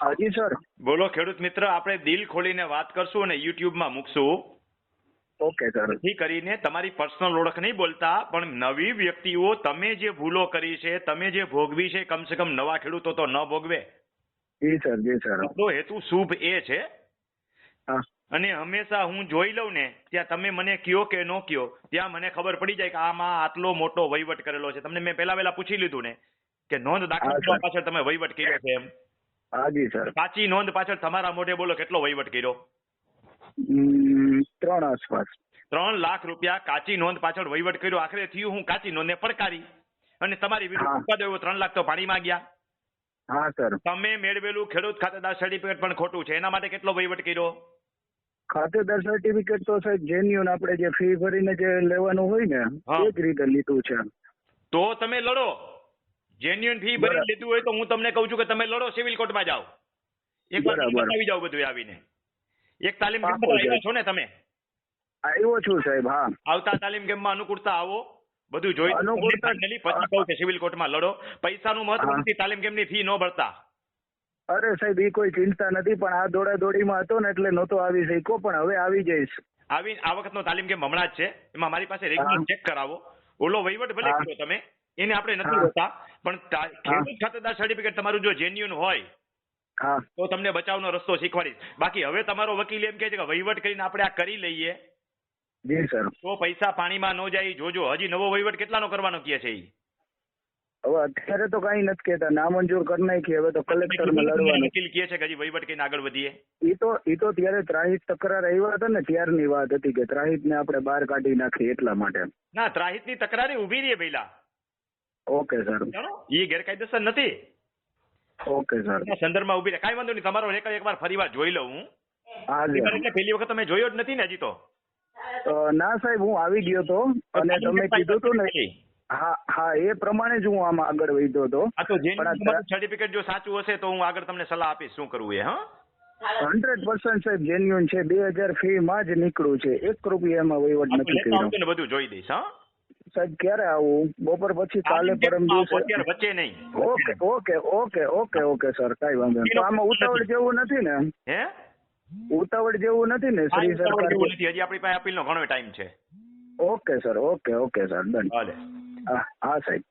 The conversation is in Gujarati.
હાજી સર. બોલો ખેડૂત મિત્ર આપણે દિલ ખોલીને વાત કરશું અને યુટ્યુબમાં મૂકશું. Okay sir. થી કરીને તમારી પર્સનલ ઓળખ નહીં બોલતા પણ નવી વ્યક્તિઓ તમે જે ભૂલો કરી છે તમે જે ભોગવી છે કમસે કમ નવા ખેડૂતો તો ન ભોગવે. જી સર જી સર. તો હેતુ શુભ એ છે. અને હંમેશા હું જોઈ લઉં ને ત્યાં તમે મને કયો કે ન કયો ત્યાં મને ખબર પડી જાય કે આમાં આટલો મોટો વહીવટ કરેલો છે. તમને મેં પહેલા વહેલા પૂછી લીધું ને કે નોંધ દાખલ કરવા પાછળ તમે વહીવટ કર્યો છે એમ. હાજી સર. પાછી નોંધ પાછળ તમારા મોઢે બોલો કેટલો વહીવટ કર્યો? ત્રણ આસપાસ. ત્રણ લાખ રૂપિયા કાચી નોંધ પાછળ વહીવટ કર્યો. આખરે થયું હું કાચી નોંધને પડકારી. અને તમારી વિરુદ્ધ હા. ચુકાદો એવો ત્રણ લાખ તો પાણીમાં ગયા હા સર. તમે મેળવેલું ખેડૂત ખાતેદાર સર્ટિફિકેટ પણ ખોટું છે. એના માટે કેટલો વહીવટ કર્યો? ખાતેદાર સર્ટિફિકેટ તો સાહેબ જેન્યુન આપણે જે ફી ભરીને જે લેવાનું હોય ને. એ જ રીતે લીધું છે. તો તમે લડો. જેન્યુઅન ફી ભરી. લીધું હોય તો હું તમને કહું છું કે તમે લડો સિવિલ કોર્ટમાં જાઓ. એક વાર બતાવી જાઓ બધું આવીને. એક તાલીમ કેમ્પ આવ્યા છો ને તમે? આવ્યો છું સાહેબ હા. આવતા તાલીમ કેમ્પમાં અનુકૂળતા આવો. બધું જોઈ અનુકૂળતા- પછી કહું કે સિવિલ કોર્ટમાં લડો. પૈસાનું મહત્વ. નથી તાલીમ કેમ્પની ફી ન ભરતા. અરે સાહેબ એ કોઈ ચિંતા નથી પણ આ દોડા દોડીમાં હતો ને એટલે નહોતો આવી શક્યો પણ હવે આવી જઈશ. આવી આ વખતનો તાલીમ કેમ્પ હમણાં જ છે. એમાં મારી પાસે રેગ્યુલર ચેક કરાવો. ઓલો વહીવટ ભલે. કરો તમે. એને આપણે નથી. હોતા પણ ખેડૂત ખાતેદાર સર્ટિફિકેટ તમારું જો જેન્યુન હોય હા. તો તમને બચાવનો રસ્તો શીખવાડીશ. બાકી હવે તમારો વકીલ એમ કહે છે કે વહીવટ કરીને આપણે આ કરી લઈએ. જી સર. તો પૈસા પાણીમાં ન જાય જોજો. હજી નવો વહીવટ કેટલાનો કરવાનો કહે છે એ હવે અત્યારે તો કઈ નથી કેતા નામંજૂર કરી નાખી. હવે તો કલેક્ટરમાં લડવાનું. વકીલ કહે છે કે હજી વહીવટ કરીને આગળ વધીએ. એ તો એ તો ત્યારે ત્રાહિત તકરાર આવ્યા હતા ને ત્યારની વાત હતી કે ત્રાહિત ને આપણે બહાર કાઢી નાખી એટલા માટે. ના ત્રાહિતની તકરારી ઊભી રહી પહેલા. ઓકે સર એ ગેરકાયદેસર નથી. ઓકે સર સંદર્ભમાં ઊભી રહે. કાંઈ વાંધો નહીં. તમારો રેકર્ડ એકવાર ફરીવાર જોઈ લઉં હું. એટલે પહેલી વખત તમે જોયો જ નથી ને હજી તો? ના સાહેબ હું આવી ગયો તો. અને તમે કીધું હતું ને હા હા એ પ્રમાણે જ હું આમાં આગળ વધ્યો હતો. આ તો સર્ટિફિકેટ જો સાચું હશે તો હું આગળ તમને સલાહ આપીશ શું કરવું એ હા? હંડ્રેડ પર્સન્ટ સાહેબ જેન્યુન છે. બે હજાર ફી માં જ નીકળ્યું છે. એક રૂપિયામાં વહીવટ તો નથી કર્યો. બધું જોઈ દઈશ હા? સાહેબ ક્યારે આવું? બપોર પછી કાલે પરમ દિવસે? વચ્ચે નહીં. Okay okay okay okay okay sir કઈ વાંધો નહીં. આમાં ઉતાવળ જેવું નથી ને? હે? ઉતાવળ જેવું નથી ને શ્રી સરકાર નથી. હજી આપણી પાસે અપીલનો ઘણો ટાઈમ છે. Okay sir okay okay sir done. હા હા સાહેબ.